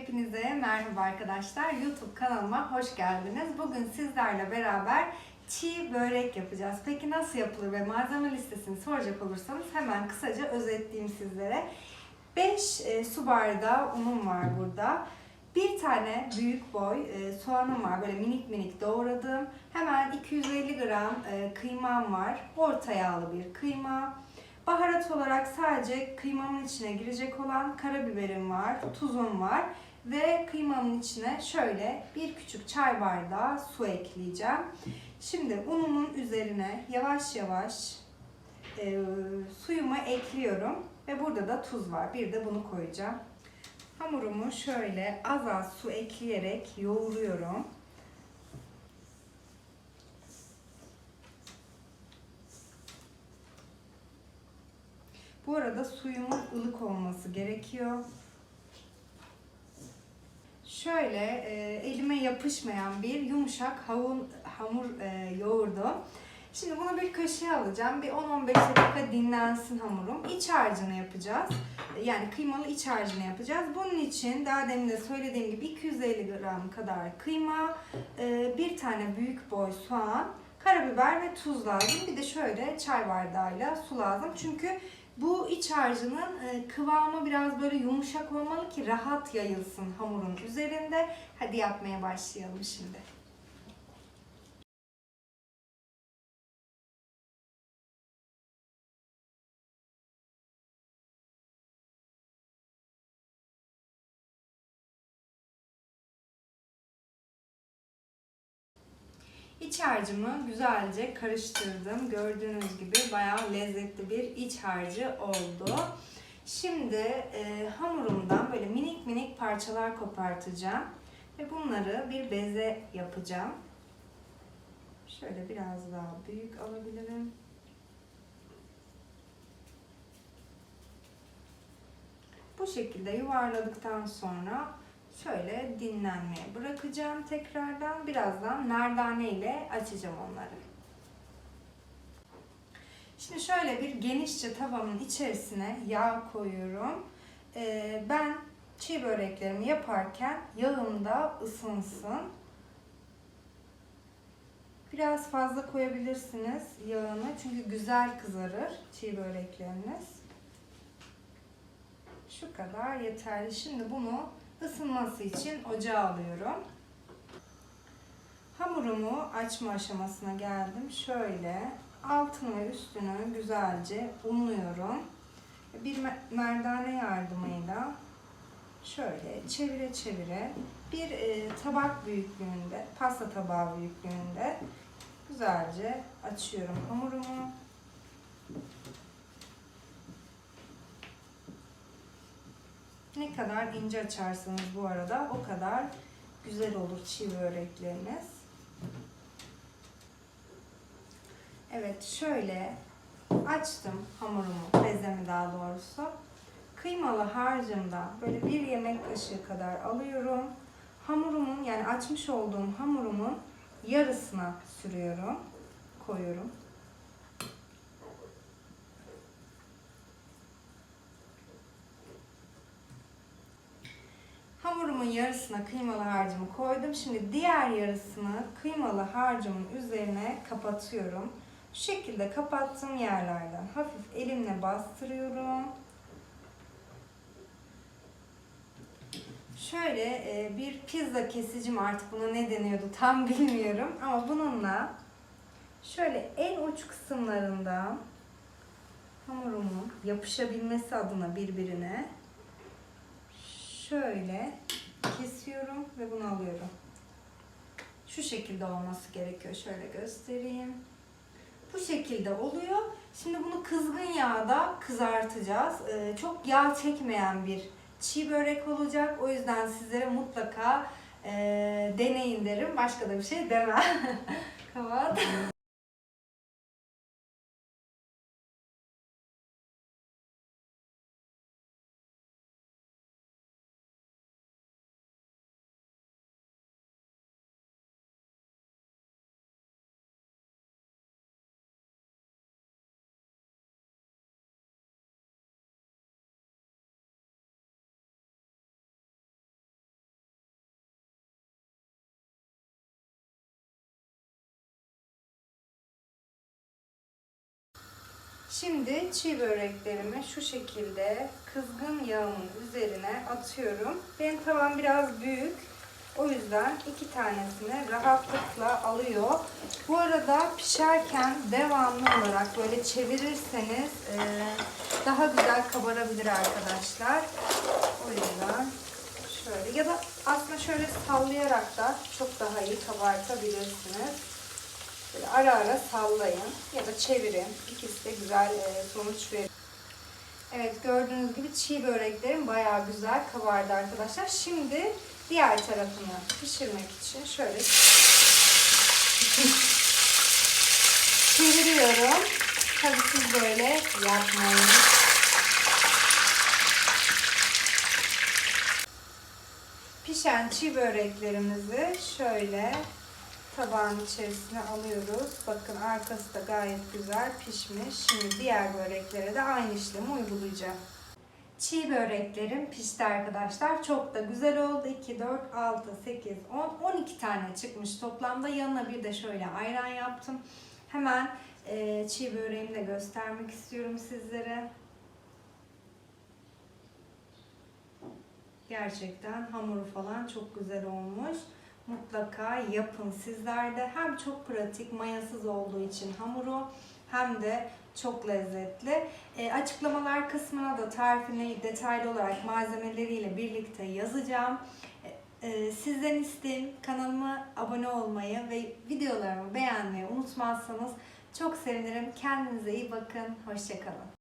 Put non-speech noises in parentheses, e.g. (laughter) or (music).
Hepinize merhaba arkadaşlar. YouTube kanalıma hoş geldiniz. Bugün sizlerle beraber çiğ börek yapacağız. Peki nasıl yapılır ve malzeme listesini soracak olursanız hemen kısaca özetleyeyim sizlere. 5 su bardağı unum var burada. Bir tane büyük boy e, soğanım var böyle minik minik doğradım. Hemen 250 gram e, kıymam var. Orta yağlı bir kıyma. Baharat olarak sadece kıymamın içine girecek olan karabiberim var, tuzum var ve kıymamın içine şöyle bir küçük çay bardağı su ekleyeceğim. Şimdi unumun üzerine yavaş yavaş e, suyumu ekliyorum ve burada da tuz var. Bir de bunu koyacağım. Hamurumu şöyle az az su ekleyerek yoğuruyorum. Bu arada suyumun ılık olması gerekiyor. Şöyle e, elime yapışmayan bir yumuşak havun, hamur e, yoğurdum. Şimdi bunu bir kaşığa alacağım. Bir 10-15 dakika dinlensin hamurum. İç harcını yapacağız. Yani kıymalı iç harcını yapacağız. Bunun için daha demin de söylediğim gibi 250 gram kadar kıyma, e, bir tane büyük boy soğan, karabiber ve tuz lazım. Bir de şöyle çay bardağıyla su lazım. Çünkü bu iç harcının e, kıvamı biraz böyle yumuşak olmalı ki rahat yayılsın hamurun üzerinde. Hadi yapmaya başlayalım şimdi. İç harcımı güzelce karıştırdım. Gördüğünüz gibi bayağı lezzetli bir iç harcı oldu. Şimdi e, hamurumdan böyle minik minik parçalar kopartacağım. Ve bunları bir beze yapacağım. Şöyle biraz daha büyük alabilirim. Bu şekilde yuvarladıktan sonra şöyle dinlenmeye bırakacağım tekrardan. Birazdan merdane ile açacağım onları. Şimdi şöyle bir genişçe tavamın içerisine yağ koyuyorum. Ee, ben çiğ böreklerimi yaparken yağım da ısınsın. Biraz fazla koyabilirsiniz yağını çünkü güzel kızarır çiğ börekleriniz. Şu kadar yeterli. Şimdi bunu ısınması için ocağa alıyorum. Hamurumu açma aşamasına geldim. Şöyle altını ve üstünü güzelce unluyorum. Bir merdane yardımıyla şöyle çevire çevire bir e, tabak büyüklüğünde, pasta tabağı büyüklüğünde güzelce açıyorum hamurumu. Ne kadar ince açarsanız bu arada o kadar güzel olur çiğ börekleriniz. Evet şöyle açtım hamurumu, bezemi daha doğrusu. Kıymalı harcımda böyle bir yemek kaşığı kadar alıyorum. Hamurumun yani açmış olduğum hamurumun yarısına sürüyorum, koyuyorum. Hamurumun yarısına kıymalı harcımı koydum. Şimdi diğer yarısını kıymalı harcımın üzerine kapatıyorum. Şu şekilde kapattığım yerlerden hafif elimle bastırıyorum. Şöyle e, bir pizza kesicim artık buna ne deniyordu tam (laughs) bilmiyorum ama bununla şöyle en uç kısımlarından hamurumun yapışabilmesi adına birbirine şöyle kesiyorum ve bunu alıyorum. Şu şekilde olması gerekiyor. Şöyle göstereyim. Bu şekilde oluyor. Şimdi bunu kızgın yağda kızartacağız. Ee, çok yağ çekmeyen bir çiğ börek olacak. O yüzden sizlere mutlaka e, deneyin derim. Başka da bir şey demem. (laughs) Kapat. Şimdi çiğ böreklerimi şu şekilde kızgın yağımın üzerine atıyorum. Benim tavam biraz büyük. O yüzden iki tanesini rahatlıkla alıyor. Bu arada pişerken devamlı olarak böyle çevirirseniz e, daha güzel kabarabilir arkadaşlar. O yüzden şöyle ya da aslında şöyle sallayarak da çok daha iyi kabartabilirsiniz. Böyle ara ara sallayın ya da çevirin. İkisi de güzel e, sonuç verir. Evet gördüğünüz gibi çiğ böreklerim bayağı güzel kabardı arkadaşlar. Şimdi diğer tarafını pişirmek için şöyle (laughs) çeviriyorum. Tabii siz böyle yapmayın. Pişen çiğ böreklerimizi şöyle tabağın içerisine alıyoruz. Bakın arkası da gayet güzel pişmiş. Şimdi diğer böreklere de aynı işlemi uygulayacağım. Çiğ böreklerim pişti arkadaşlar. Çok da güzel oldu. 2, 4, 6, 8, 10, 12 tane çıkmış toplamda. Yanına bir de şöyle ayran yaptım. Hemen e, çiğ böreğimi de göstermek istiyorum sizlere. Gerçekten hamuru falan çok güzel olmuş. Mutlaka yapın sizler de. Hem çok pratik, mayasız olduğu için hamuru hem de çok lezzetli. E, açıklamalar kısmına da tarifini detaylı olarak malzemeleriyle birlikte yazacağım. E, e, sizden isteğim kanalıma abone olmayı ve videolarımı beğenmeyi unutmazsanız çok sevinirim. Kendinize iyi bakın. Hoşçakalın.